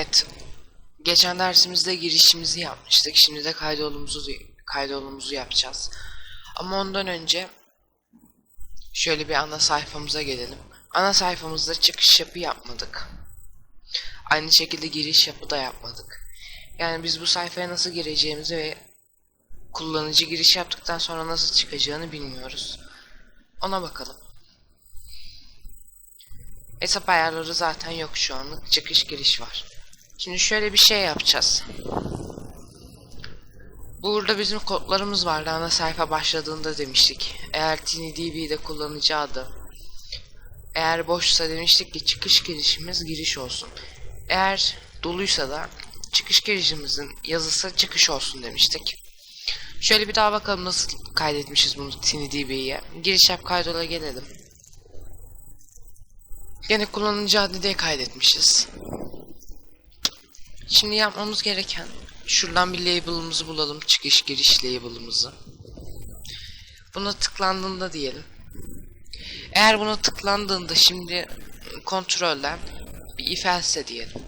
Evet. Geçen dersimizde girişimizi yapmıştık. Şimdi de kaydolumuzu kaydolumuzu yapacağız. Ama ondan önce şöyle bir ana sayfamıza gelelim. Ana sayfamızda çıkış yapı yapmadık. Aynı şekilde giriş yapı da yapmadık. Yani biz bu sayfaya nasıl gireceğimizi ve kullanıcı giriş yaptıktan sonra nasıl çıkacağını bilmiyoruz. Ona bakalım. Hesap ayarları zaten yok şu anlık. Çıkış giriş var. Şimdi şöyle bir şey yapacağız. Burada bizim kodlarımız vardı ana sayfa başladığında demiştik. Eğer TinyDB'de kullanıcı adı eğer boşsa demiştik ki çıkış girişimiz giriş olsun. Eğer doluysa da çıkış girişimizin yazısı çıkış olsun demiştik. Şöyle bir daha bakalım nasıl kaydetmişiz bunu TinyDB'ye. Giriş yap kaydola gelelim. Yine kullanıcı adı diye kaydetmişiz. Şimdi yapmamız gereken şuradan bir label'ımızı bulalım. Çıkış giriş label'ımızı. Buna tıklandığında diyelim. Eğer buna tıklandığında şimdi kontrolden bir if else diyelim.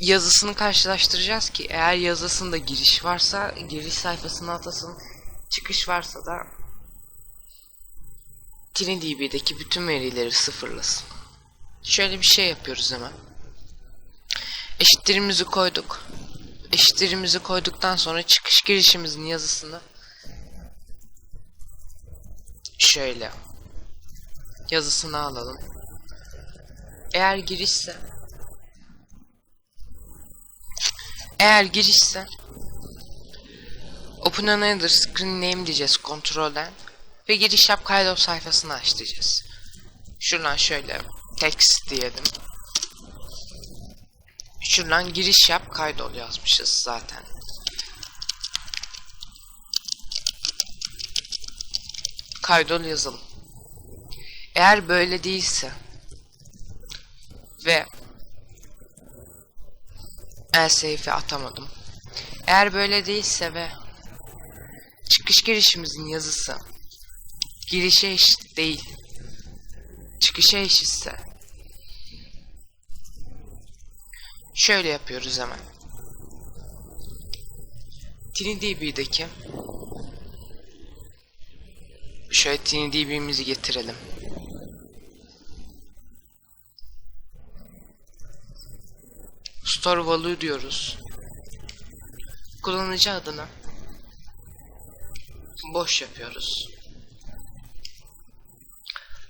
Yazısını karşılaştıracağız ki eğer yazısında giriş varsa giriş sayfasına atasın. Çıkış varsa da TinyDB'deki bütün verileri sıfırlasın. Şöyle bir şey yapıyoruz hemen. Eşittirimizi koyduk. Eşittirimizi koyduktan sonra çıkış girişimizin yazısını şöyle yazısını alalım. Eğer girişse eğer girişse Open another screen name diyeceğiz kontrolden ve giriş yap kaydof sayfasını aç. Şuradan şöyle text diyelim. Şuradan giriş yap kaydol yazmışız zaten. Kaydol yazalım. Eğer böyle değilse ve elsafe'i atamadım. Eğer böyle değilse ve çıkış girişimizin yazısı girişe eşit değil çıkışa eşitse Şöyle yapıyoruz hemen. TinyDB'deki şöyle TinyDB'mizi getirelim. Store value diyoruz. Kullanıcı adına boş yapıyoruz.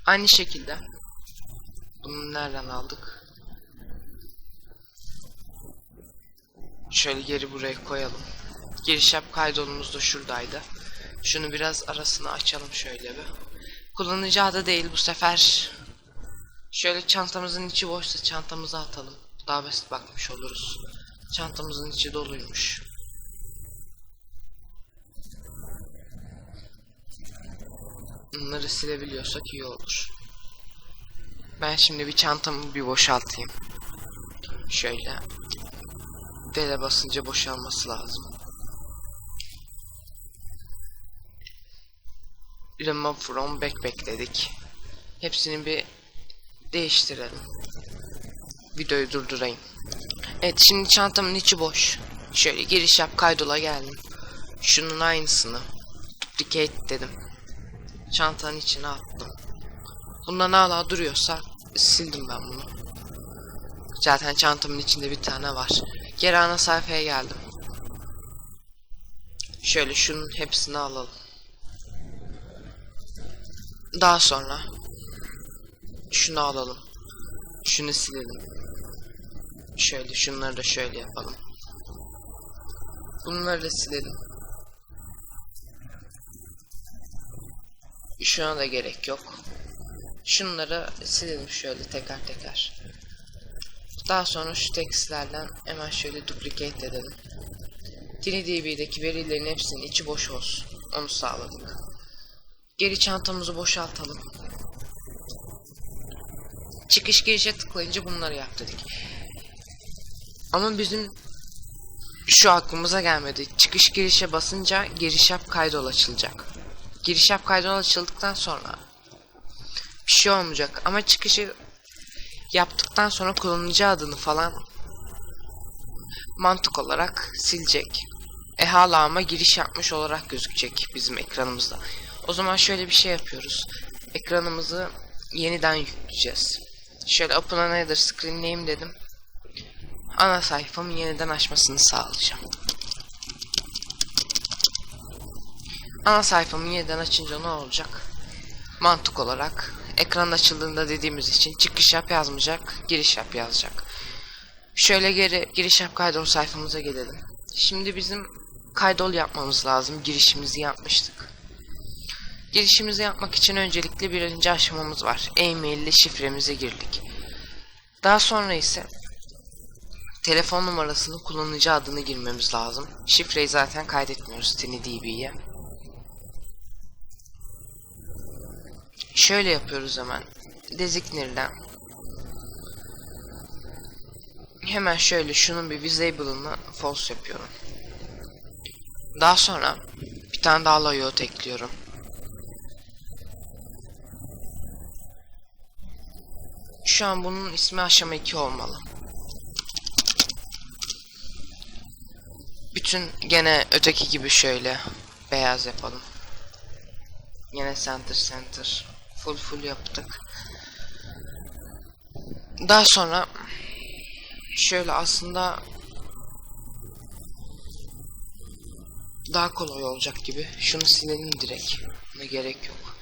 Aynı şekilde bunu nereden aldık? Şöyle geri buraya koyalım. Giriş yap kaydolumuz da şuradaydı. Şunu biraz arasını açalım şöyle bir. Kullanıcı adı değil bu sefer. Şöyle çantamızın içi boşsa çantamıza atalım. Daha basit bakmış oluruz. Çantamızın içi doluymuş. Bunları silebiliyorsak iyi olur. Ben şimdi bir çantamı bir boşaltayım. Şöyle Dele basınca boşalması lazım. Remove from backpack dedik. Hepsini bir değiştirelim. Videoyu durdurayım. Evet şimdi çantamın içi boş. Şöyle giriş yap kaydola geldim. Şunun aynısını duplicate dedim. Çantanın içine attım. Bundan hala duruyorsa sildim ben bunu. Zaten çantamın içinde bir tane var. Geri ana sayfaya geldim. Şöyle şunun hepsini alalım. Daha sonra şunu alalım. Şunu silelim. Şöyle şunları da şöyle yapalım. Bunları da silelim. Şuna da gerek yok. Şunları silelim şöyle teker teker. Daha sonra şu tekstlerden hemen şöyle duplicate edelim. TinyDB'deki verilerin hepsinin içi boş olsun. Onu sağladık. Geri çantamızı boşaltalım. Çıkış girişe tıklayınca bunları yap dedik. Ama bizim şu aklımıza gelmedi. Çıkış girişe basınca giriş yap kaydol açılacak. Giriş yap kaydol açıldıktan sonra bir şey olmayacak ama çıkışı yaptıktan sonra kullanıcı adını falan mantık olarak silecek. E hala ama giriş yapmış olarak gözükecek bizim ekranımızda. O zaman şöyle bir şey yapıyoruz. Ekranımızı yeniden yükleyeceğiz. Şöyle open another screen name dedim. Ana sayfamı yeniden açmasını sağlayacağım. Ana sayfamı yeniden açınca ne olacak? Mantık olarak ekran açıldığında dediğimiz için çıkış yap yazmayacak, giriş yap yazacak. Şöyle geri giriş yap kaydol sayfamıza gelelim. Şimdi bizim kaydol yapmamız lazım. Girişimizi yapmıştık. Girişimizi yapmak için öncelikle birinci aşamamız var. E-mail ile şifremizi girdik. Daha sonra ise telefon numarasını kullanıcı adını girmemiz lazım. Şifreyi zaten kaydetmiyoruz TinyDB'ye. Şöyle yapıyoruz hemen. Designer'den hemen şöyle şunun bir visible'ını false yapıyorum. Daha sonra bir tane daha layout ekliyorum. Şu an bunun ismi aşama 2 olmalı. Bütün gene öteki gibi şöyle beyaz yapalım. Yine center center full full yaptık. Daha sonra şöyle aslında daha kolay olacak gibi. Şunu silelim direkt. Ne gerek yok.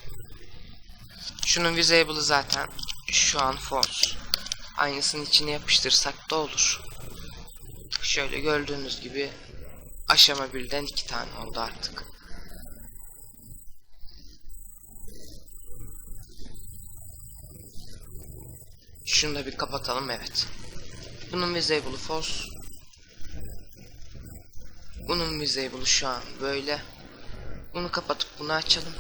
Şunun visible'ı zaten şu an false. Aynısının içine yapıştırsak da olur. Şöyle gördüğünüz gibi aşama birden iki tane oldu artık. Şunu da bir kapatalım evet. Bunun visible'ı false. Bunun visible'ı şu an böyle. Bunu kapatıp bunu açalım.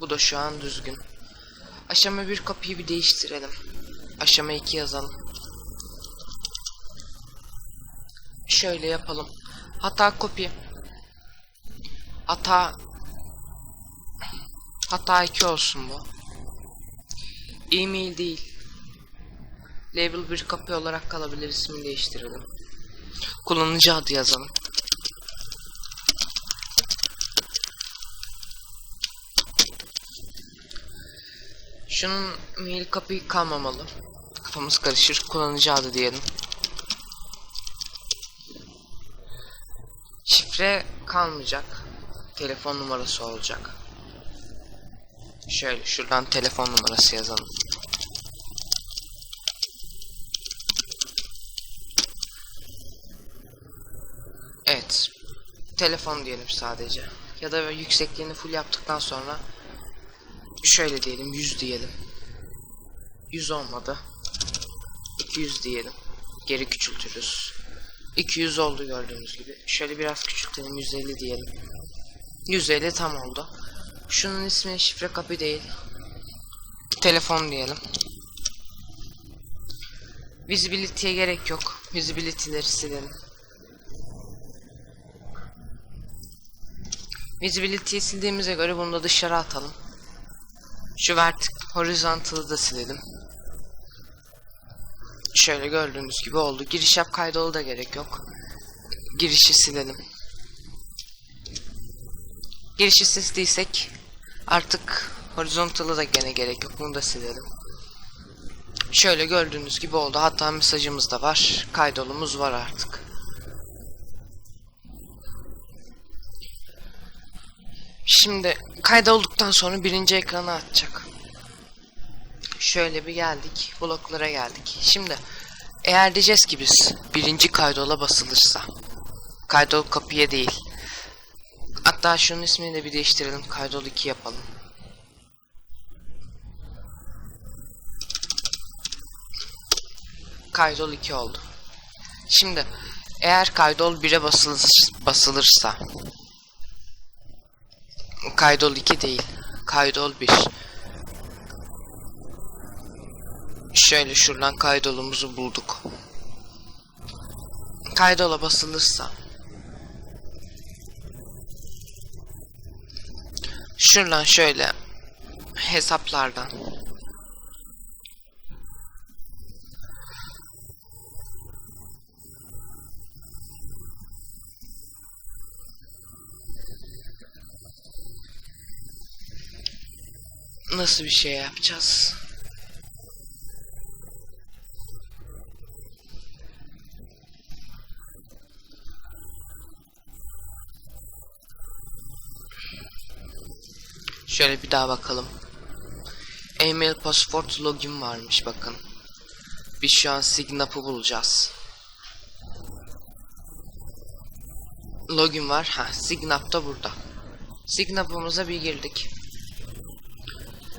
Bu da şu an düzgün. Aşama 1 kapıyı bir değiştirelim. Aşama 2 yazalım. Şöyle yapalım. Hata kopya. Hata Hata 2 olsun bu. E-mail değil. Label bir kapı olarak kalabilir ismini değiştirelim. Kullanıcı adı yazalım. Şunun mail kapı kalmamalı. Kafamız karışır. Kullanıcı adı diyelim. Şifre kalmayacak. Telefon numarası olacak. Şöyle şuradan telefon numarası yazalım. Evet. Telefon diyelim sadece. Ya da yüksekliğini full yaptıktan sonra şöyle diyelim 100 diyelim. 100 olmadı. 200 diyelim. Geri küçültürüz. 200 oldu gördüğünüz gibi. Şöyle biraz küçültelim 150 diyelim. 150 tam oldu. Şunun ismi şifre kapı değil. Telefon diyelim. Visibility'ye gerek yok. Visibility'leri silelim. Visibility'yi sildiğimize göre bunu da dışarı atalım. Şu vertik horizontal'ı da silelim. Şöyle gördüğünüz gibi oldu. Giriş yap kaydolu da gerek yok. Girişi silelim. Girişi sildiysek artık horizontal'ı da gene gerek yok. Bunu da silelim. Şöyle gördüğünüz gibi oldu. Hatta mesajımız da var. Kaydolumuz var artık. Şimdi kaydolduktan sonra birinci ekrana atacak. Şöyle bir geldik. Bloklara geldik. Şimdi eğer diyeceğiz ki biz birinci kaydola basılırsa kaydol kapıya değil. Hatta şunun ismini de bir değiştirelim. Kaydol 2 yapalım. Kaydol 2 oldu. Şimdi eğer kaydol 1'e basılır, basılırsa kaydol 2 değil. Kaydol 1. Şöyle şuradan kaydolumuzu bulduk. Kaydola basılırsa şuradan şöyle hesaplardan. Nasıl bir şey yapacağız? Şöyle bir daha bakalım. Email passport login varmış bakın. Biz şu an Signap'ı bulacağız. Login var. Ha, Signap da burada. Signap'ımıza bir girdik.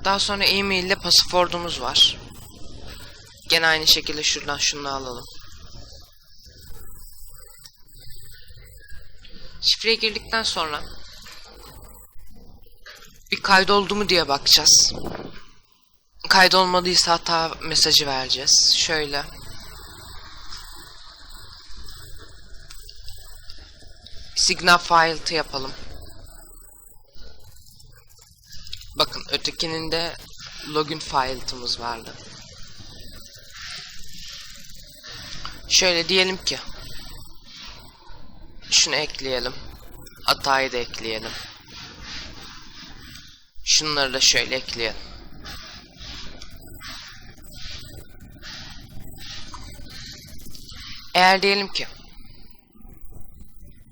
Daha sonra e-mail ile pasaportumuz var. Gene aynı şekilde şuradan şunu alalım. Şifreye girdikten sonra bir kaydoldu mu diye bakacağız. Kaydolmadıysa hata mesajı vereceğiz. Şöyle. Signal file'ı yapalım. Bakın ötekinin de login file'ımız vardı. Şöyle diyelim ki şunu ekleyelim. Hatayı da ekleyelim. Şunları da şöyle ekleyelim. Eğer diyelim ki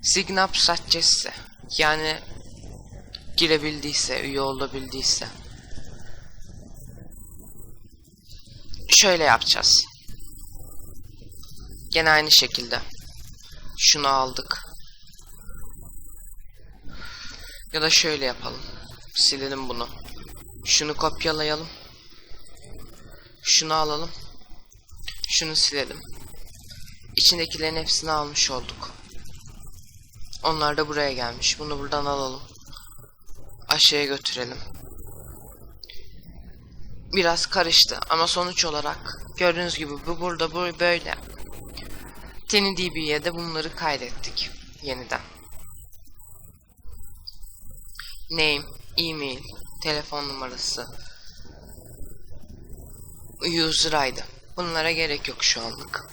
Signap Success'se yani girebildiyse, üye olabildiyse şöyle yapacağız. Gene aynı şekilde şunu aldık. Ya da şöyle yapalım. Silelim bunu. Şunu kopyalayalım. Şunu alalım. Şunu silelim. İçindekilerin hepsini almış olduk. Onlar da buraya gelmiş. Bunu buradan alalım. Aşağıya götürelim. Biraz karıştı ama sonuç olarak gördüğünüz gibi bu burada bu böyle. TinyDB'ye de bunları kaydettik yeniden. Name, email, telefon numarası, user ID. Bunlara gerek yok şu anlık.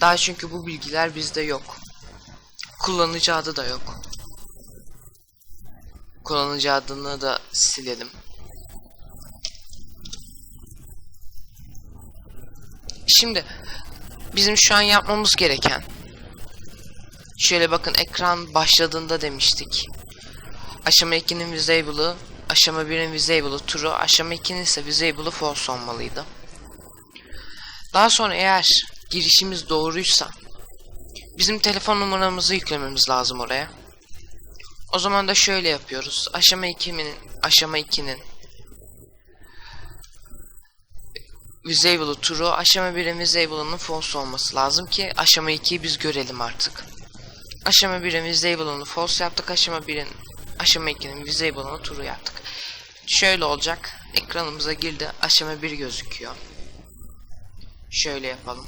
Daha çünkü bu bilgiler bizde yok. Kullanıcı adı da yok. Kullanıcı adını da silelim. Şimdi bizim şu an yapmamız gereken şöyle bakın ekran başladığında demiştik. Aşama 2'nin visable'ı, aşama 1'in visable'ı true, aşama 2'nin ise visable'ı false olmalıydı. Daha sonra eğer girişimiz doğruysa bizim telefon numaramızı yüklememiz lazım oraya. O zaman da şöyle yapıyoruz. Aşama 2'nin aşama 2'nin Visable'ı true, aşama 1'in visable'ının false olması lazım ki aşama 2'yi biz görelim artık. Aşama 1'in visable'ını false yaptık, aşama 1'in aşama 2'nin visable'ını true yaptık. Şöyle olacak. Ekranımıza girdi. Aşama 1 gözüküyor. Şöyle yapalım.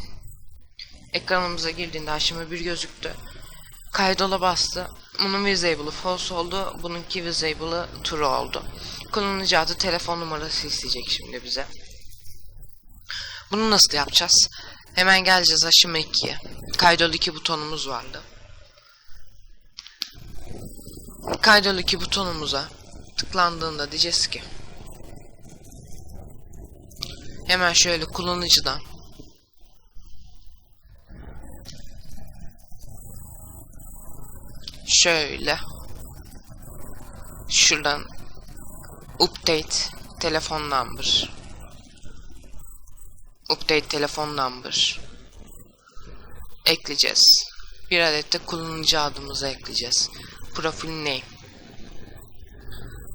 Ekranımıza girdiğinde aşama 1 gözüktü. Kaydola bastı. Bunun visable'ı false oldu. Bununki visable'ı true oldu. Kullanıcı adı telefon numarası isteyecek şimdi bize. Bunu nasıl yapacağız? Hemen geleceğiz aşama 2'ye. Kaydol 2 butonumuz vardı. Kaydol 2 butonumuza tıklandığında diyeceğiz ki hemen şöyle kullanıcıdan şöyle şuradan update telefon number update telefon number ekleyeceğiz. Bir adet de kullanıcı adımızı ekleyeceğiz. Profil name.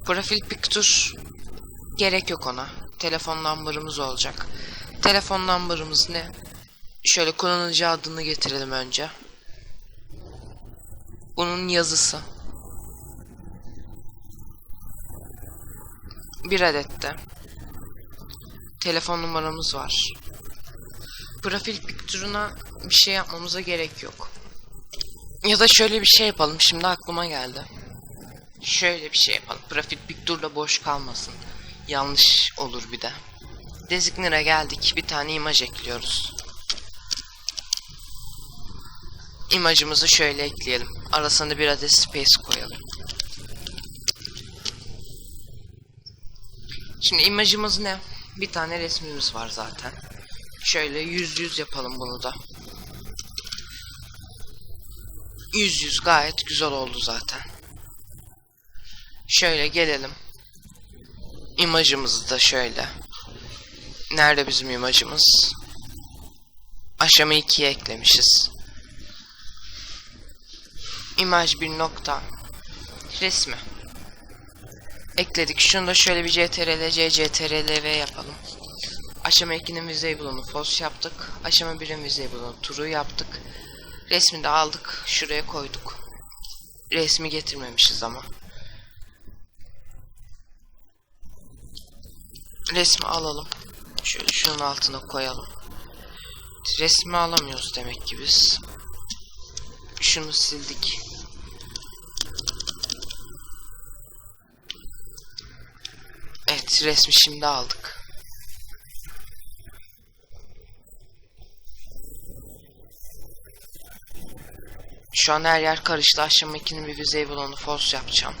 Profil picture gerek yok ona. Telefon number'ımız olacak. Telefon number'ımız ne? Şöyle kullanıcı adını getirelim önce. Bunun yazısı. Bir adet de telefon numaramız var. Profil picture'una bir şey yapmamıza gerek yok. Ya da şöyle bir şey yapalım. Şimdi aklıma geldi. Şöyle bir şey yapalım. Profil picture'da boş kalmasın. Yanlış olur bir de. Designer'a geldik. Bir tane imaj ekliyoruz. İmajımızı şöyle ekleyelim. Arasında bir adet space koyalım. Şimdi imajımız ne? Bir tane resmimiz var zaten. Şöyle yüz yüz yapalım bunu da. Yüz yüz gayet güzel oldu zaten. Şöyle gelelim. İmajımızı da şöyle. Nerede bizim imajımız? Aşama 2'ye eklemişiz. İmaj bir nokta. Resmi. Ekledik. Şunu da şöyle bir CTRL CTRL yapalım. Aşama 2'nin Visible'ını false yaptık. Aşama 1'in Visible'ını true yaptık. Resmi de aldık. Şuraya koyduk. Resmi getirmemişiz ama. Resmi alalım. Şöyle şunun altına koyalım. Resmi alamıyoruz demek ki biz. Şunu sildik. Evet resmi şimdi aldık. Şu an her yer karıştı. Aşama 2'nin bir disable onu false yapacağım.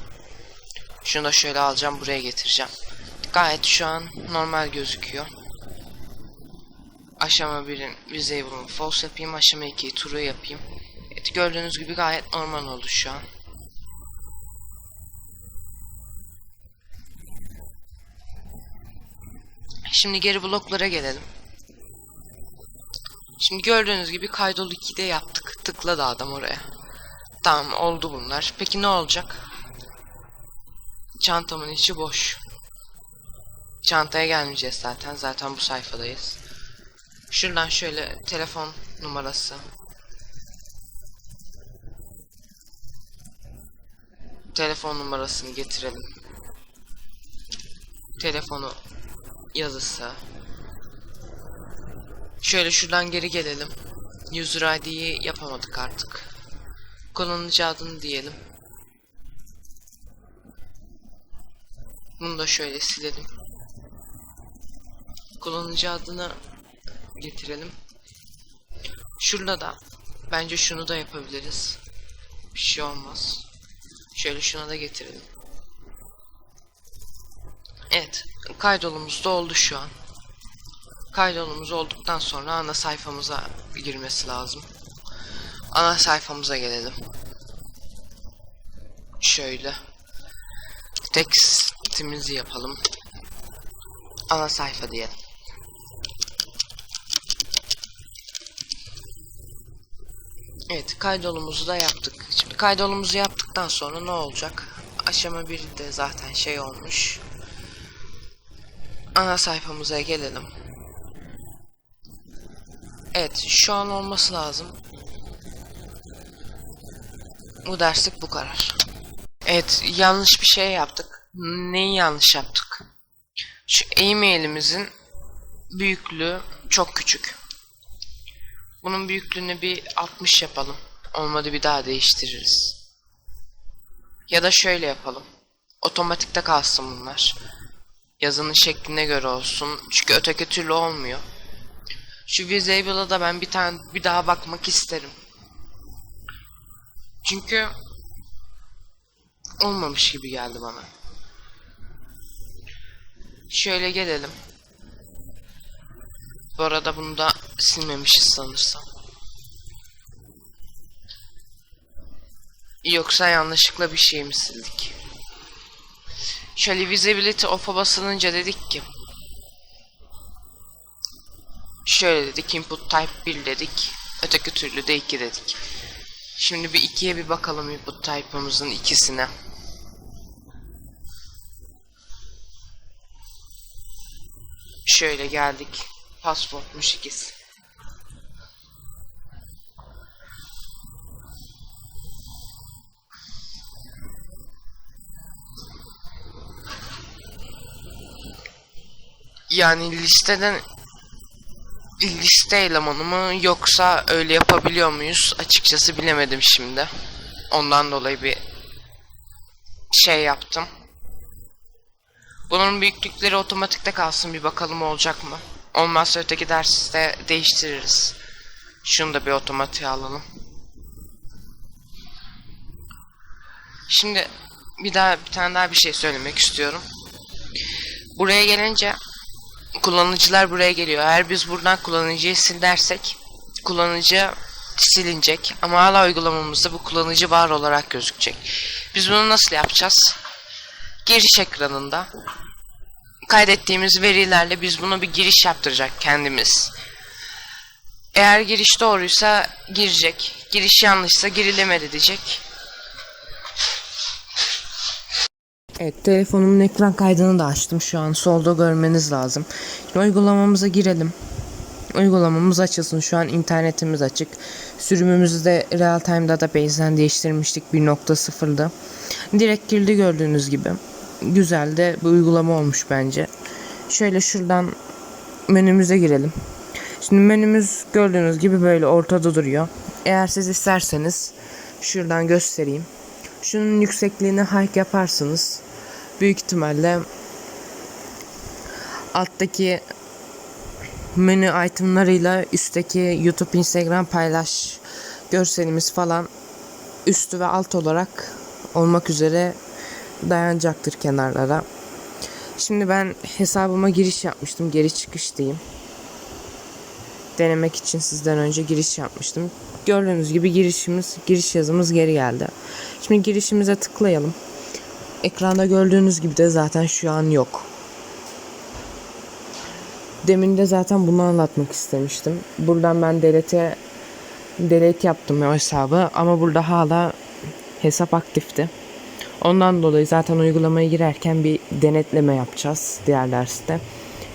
Şunu da şöyle alacağım buraya getireceğim. Gayet şu an normal gözüküyor. Aşama 1'in disable'ını false yapayım. Aşama 2'yi true yapayım. Evet gördüğünüz gibi gayet normal oldu şu an. Şimdi geri bloklara gelelim. Şimdi gördüğünüz gibi kaydol 2'de yaptık. Tıkladı adam oraya. Tamam oldu bunlar. Peki ne olacak? Çantamın içi boş. Çantaya gelmeyeceğiz zaten. Zaten bu sayfadayız. Şuradan şöyle telefon numarası. Telefon numarasını getirelim. Telefonu yazısı. Şöyle şuradan geri gelelim. User ID'yi yapamadık artık. Kullanıcı adını diyelim. Bunu da şöyle silelim. Kullanıcı adını getirelim. Şurada da bence şunu da yapabiliriz. Bir şey olmaz. Şöyle şuna da getirelim. Evet, kaydolumuz da oldu şu an. Kaydolumuz olduktan sonra ana sayfamıza girmesi lazım. Ana sayfamıza gelelim. Şöyle. Tekstimizi yapalım. Ana sayfa diyelim. Evet kaydolumuzu da yaptık. Şimdi kaydolumuzu yaptıktan sonra ne olacak? Aşama 1 de zaten şey olmuş. Ana sayfamıza gelelim. Evet şu an olması lazım. Bu derslik bu kadar. Evet yanlış bir şey yaptık. Neyi yanlış yaptık? Şu e-mailimizin büyüklüğü çok küçük. Bunun büyüklüğünü bir 60 yapalım. Olmadı bir daha değiştiririz. Ya da şöyle yapalım. Otomatikte kalsın bunlar. Yazının şekline göre olsun. Çünkü öteki türlü olmuyor. Şu Visable'a da ben bir tane bir daha bakmak isterim. Çünkü olmamış gibi geldi bana. Şöyle gelelim. Bu arada bunu da silmemişiz sanırsam. Yoksa yanlışlıkla bir şey mi sildik? Şöyle visibility off'a basılınca dedik ki Şöyle dedik input type 1 dedik. Öteki türlü de 2 dedik. Şimdi bir ikiye bir bakalım input type'ımızın ikisine. Şöyle geldik. Pasportmuş ikisi. Yani listeden liste elemanı mı yoksa öyle yapabiliyor muyuz? Açıkçası bilemedim şimdi. Ondan dolayı bir şey yaptım. Bunun büyüklükleri otomatikte kalsın bir bakalım olacak mı? Olmazsa öteki derste değiştiririz. Şunu da bir otomatiğe alalım. Şimdi bir daha bir tane daha bir şey söylemek istiyorum. Buraya gelince kullanıcılar buraya geliyor. Eğer biz buradan kullanıcıyı sil dersek kullanıcı silinecek ama hala uygulamamızda bu kullanıcı var olarak gözükecek. Biz bunu nasıl yapacağız? Giriş ekranında kaydettiğimiz verilerle biz bunu bir giriş yaptıracak kendimiz. Eğer giriş doğruysa girecek. Giriş yanlışsa girilemedi diyecek. Evet telefonumun ekran kaydını da açtım şu an solda görmeniz lazım. Şimdi uygulamamıza girelim. Uygulamamız açılsın şu an internetimiz açık. Sürümümüzü de Real Time Database'den değiştirmiştik 1.0'da. Direkt girdi gördüğünüz gibi. Güzel de bir uygulama olmuş bence. Şöyle şuradan menümüze girelim. Şimdi menümüz gördüğünüz gibi böyle ortada duruyor. Eğer siz isterseniz şuradan göstereyim. Şunun yüksekliğini hike yaparsınız. Büyük ihtimalle alttaki menü itemlarıyla üstteki YouTube, Instagram paylaş görselimiz falan üstü ve alt olarak olmak üzere dayanacaktır kenarlara. Şimdi ben hesabıma giriş yapmıştım. Geri çıkış diyeyim. Denemek için sizden önce giriş yapmıştım. Gördüğünüz gibi girişimiz, giriş yazımız geri geldi. Şimdi girişimize tıklayalım. Ekranda gördüğünüz gibi de zaten şu an yok. Demin de zaten bunu anlatmak istemiştim. Buradan ben delete delete yaptım o hesabı ama burada hala hesap aktifti. Ondan dolayı zaten uygulamaya girerken bir denetleme yapacağız diğer derste.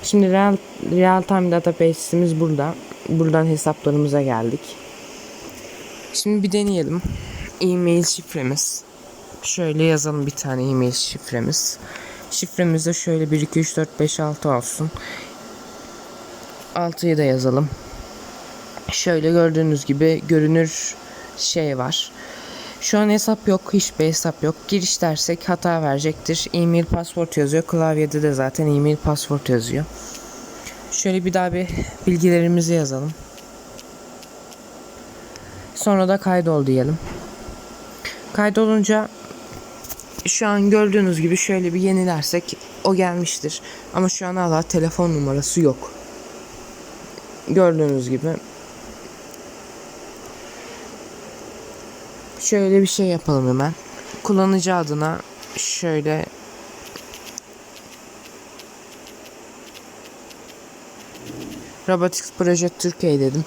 Şimdi real, real time database'imiz burada. Buradan hesaplarımıza geldik. Şimdi bir deneyelim. E-mail şifremiz. Şöyle yazalım bir tane e-mail şifremiz. Şifremiz de şöyle 1 2 3 4 5 6 olsun. 6'yı da yazalım. Şöyle gördüğünüz gibi görünür şey var. Şu an hesap yok. Hiçbir hesap yok. Giriş dersek hata verecektir. E-mail password yazıyor. Klavyede de zaten e-mail password yazıyor. Şöyle bir daha bir bilgilerimizi yazalım. Sonra da kaydol diyelim. Kaydolunca şu an gördüğünüz gibi şöyle bir yenilersek o gelmiştir. Ama şu an hala telefon numarası yok. Gördüğünüz gibi. Şöyle bir şey yapalım hemen. Kullanıcı adına şöyle Robotics Project Türkiye dedim.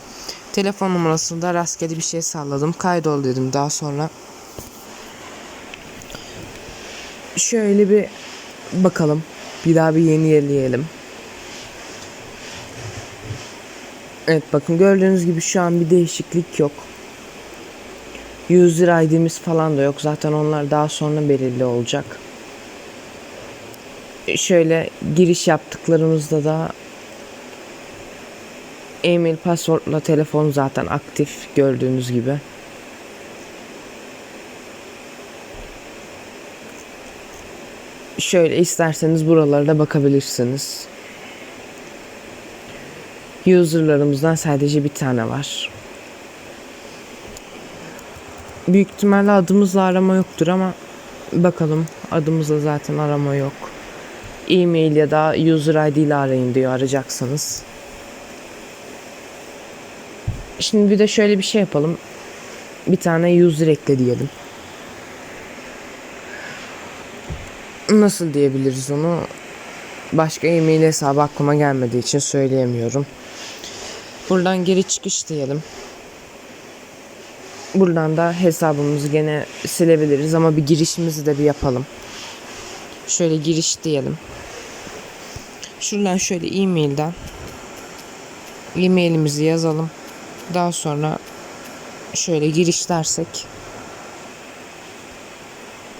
Telefon numarasını da rastgele bir şey salladım. Kaydol dedim daha sonra. Şöyle bir bakalım. Bir daha bir yenileyelim. Evet bakın gördüğünüz gibi şu an bir değişiklik yok. User ID'miz falan da yok. Zaten onlar daha sonra belirli olacak. Şöyle giriş yaptıklarımızda da e-mail passwordla telefon zaten aktif gördüğünüz gibi. Şöyle isterseniz buralarda bakabilirsiniz. User'larımızdan sadece bir tane var. Büyük ihtimalle adımızla arama yoktur ama bakalım adımızla zaten arama yok. E-mail ya da user ID ile arayın diyor arayacaksanız. Şimdi bir de şöyle bir şey yapalım. Bir tane user ekle diyelim. Nasıl diyebiliriz onu? Başka e-mail hesabı aklıma gelmediği için söyleyemiyorum. Buradan geri çıkış diyelim. Buradan da hesabımızı gene silebiliriz ama bir girişimizi de bir yapalım. Şöyle giriş diyelim. Şuradan şöyle e-mailden e-mailimizi yazalım. Daha sonra şöyle giriş dersek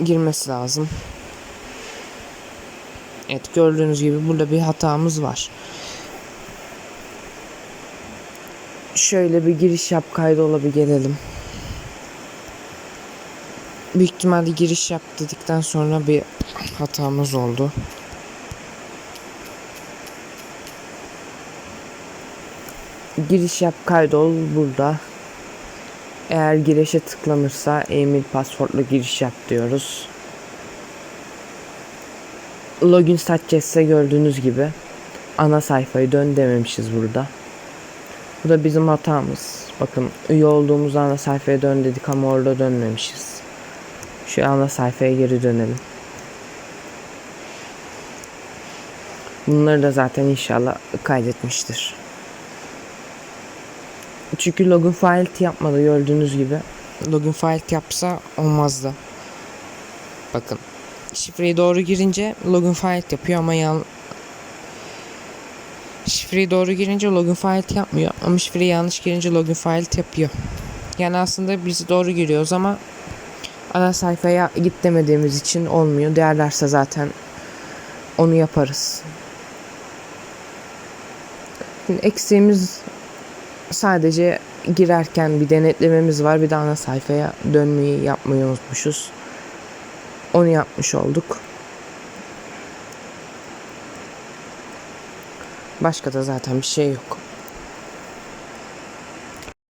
girmesi lazım. Evet gördüğünüz gibi burada bir hatamız var. Şöyle bir giriş yap kaydola bir gelelim. Büyük ihtimalle giriş yap dedikten sonra bir hatamız oldu. Giriş yap kaydol burada. Eğer girişe tıklanırsa e-mail passwordla giriş yap diyoruz. Login satacağızsa gördüğünüz gibi ana sayfayı dön dememişiz burada. Bu da bizim hatamız. Bakın üye olduğumuz ana sayfaya dön dedik ama orada dönmemişiz. Şu ana sayfaya geri dönelim. Bunları da zaten inşallah kaydetmiştir. Çünkü login file yapmadı gördüğünüz gibi. Login file yapsa olmazdı. Bakın. Şifreyi doğru girince login file yapıyor ama yan Şifreyi doğru girince login file yapmıyor ama şifreyi yanlış girince login file yapıyor. Yani aslında biz doğru giriyoruz ama ana sayfaya git demediğimiz için olmuyor. Değerlerse zaten onu yaparız. Şimdi eksiğimiz sadece girerken bir denetlememiz var. Bir de ana sayfaya dönmeyi yapmayı unutmuşuz. Onu yapmış olduk. Başka da zaten bir şey yok.